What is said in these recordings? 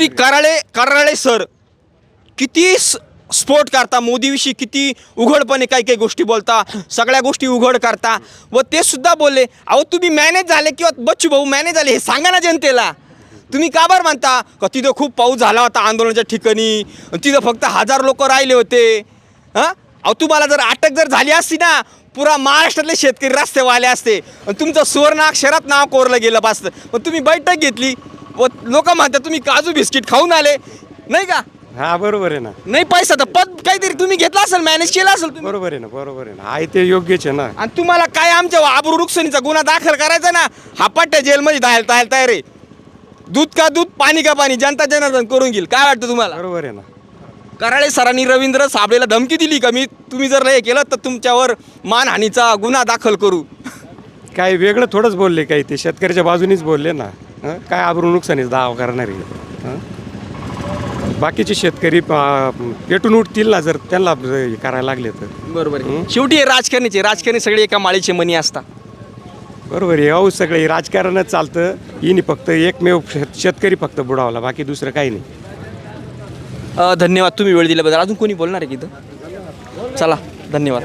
मंत्री कराळे कराळे सर किती स्फोट करता मोदीविषयी किती उघडपणे काही काही गोष्टी बोलता सगळ्या गोष्टी उघड करता. व ते सुद्धा बोलले अहो तुम्ही मॅनेज झाले किंवा बच्चू भाऊ मॅनेज झाले हे सांगा ना जनतेला. तुम्ही का बरं म्हणता? का तिथं खूप पाऊस झाला होता आंदोलनाच्या ठिकाणी तिथं फक्त हजार लोक राहिले होते. हां? अहो तुम्हाला जर अटक जर झाली असती ना पुरा महाराष्ट्रातले शेतकरी रस्ते वाले असते आणि तुमचं सुवर्ण अक्षरात नाव कोरलं गेलं असतं पण तुम्ही बैठक घेतली. व लोक म्हणतात तुम्ही काजू बिस्किट खाऊन आले. नाही का? हा बरोबर आहे ना. नाही पैसा तर पद काहीतरी तुम्ही घेतला असेल मॅनेज केला असेल तुम्ही. बरोबर आहे ना बरोबर आहे ना. आहे ते योग्यच आहे ना. आणि तुम्हाला काय आमच्या आबरू रुक्षणीचा गुन्हा दाखल करायचा ना हा पट्ट्या जेलमध्ये जायला जायला तयार आहे. दूध का दूध पाणी का पाणी जनता जनार्दन करून घेईल. काय वाटतं तुम्हाला? बरोबर आहे ना. कराळे सरांनी रवींद्र साबळेला धमकी दिली का? मी तुम्ही जर हे केलं तर तुमच्यावर मानहानीचा गुन्हा दाखल करू. काय वेगळं थोडंच बोलले काही ते शेतकऱ्याच्या बाजूनीच बोलले ना. हं? काय आबरू नुकसानीच दावा करणारे. हं? बाकीचे शेतकरी अं, पेटून उठतील ना जर त्यांना हे करायला लागले तर. बरोबर शेवटी हे राजकारणीचे राजकारणी सगळे एका माळीचे मनी असतात. बरोबर आहे. अहो सगळे राजकारणच चालतं. हिनी फक्त एकमेव शेत- शेतकरी फक्त बुडावला. बाकी दुसरं काही नाही. अ, धन्यवाद. तुम्ही वेळ दिल्याबद्दल. अजून कोणी बोलणार आहे की इथं? चला धन्यवाद.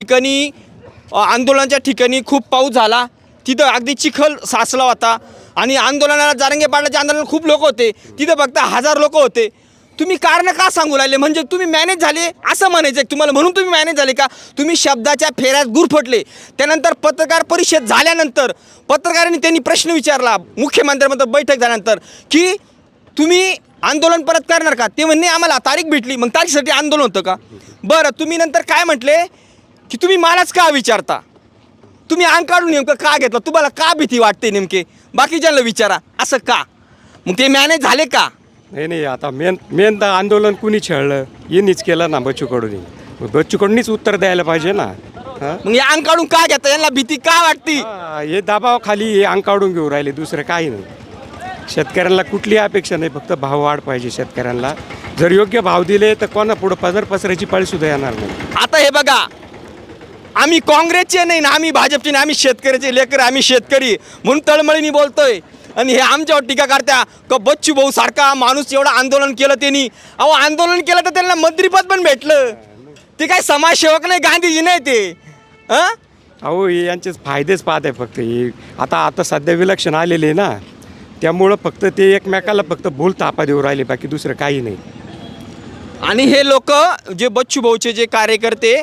ठिकाणी आंदोलनाच्या ठिकाणी खूप पाऊस झाला. तिथं अगदी चिखल साचला होता. आणि आंदोलनाला जारंगे पाडण्याचे आंदोलन खूप लोक होते. तिथं फक्त हजार लोक होते. तुम्ही कारण का सांगू राहिले म्हणजे तुम्ही मॅनेज झाले असं म्हणायचं आहे तुम्हाला. म्हणून तुम्ही मॅनेज झाले का? तुम्ही शब्दाच्या फेऱ्यात गुरफटले. त्यानंतर पत्रकार परिषद झाल्यानंतर पत्रकारांनी त्यांनी प्रश्न विचारला मुख्यमंत्र्यांमध्ये बैठक झाल्यानंतर की तुम्ही आंदोलन परत करणार का? ते म्हणणे आम्हाला तारीख भेटली. मग तारीखसाठी आंदोलन होतं का? बरं तुम्ही नंतर काय म्हटले? की तुम्ही मलाच का विचारता? तुम्ही अंग काढून नेमकं का घेतलं? तुम्हाला का भीती वाटते नेमके? बाकीच्यांना विचारा. असं का? मग ते मॅनेज झाले का? नाही नाही आता मेन मेन तर आंदोलन कुणी छळलं? यांनीच केलं ना बच्चू कडूनी बच्चू कडूनीच उत्तर द्यायला पाहिजे ना. हं? मग हे अंग काढून का घेता? यांना भीती का वाटती? हा, हे दबावाखाली हे अंग काढून घेऊ राहिले दुसरं काही नाही. शेतकऱ्यांना कुठली अपेक्षा नाही फक्त भाव वाढ पाहिजे शेतकऱ्यांना. जर योग्य भाव दिले तर कोणा पुढं पदर पसरायची पाळी सुद्धा येणार नाही. आता हे बघा आम्ही काँग्रेसचे नाही ना आम्ही भाजपचे नाही आम्ही शेतकऱ्याचे लेकर आम्ही शेतकरी म्हणून तळमळीने बोलतोय. आणि हे आमच्यावर टीका करत्या का बच्चू भाऊ सारखा माणूस एवढं आंदोलन केलं त्यांनी. अहो आंदोलन केलं तर त्यांना मंत्रीपद पण भेटलं. ते काय समाजसेवक नाही गांधीजी नाही ते. हं अहो हे यांचेच फायदेच पाहत आहे फक्त. हे आता आता सध्या विलक्षण आलेले आहे ना त्यामुळं फक्त ते एकमेकाला फक्त भूल तापा देऊ राहिले बाकी दुसरं काही नाही. आणि हे लोक जे बच्चू भाऊचे जे कार्यकर्ते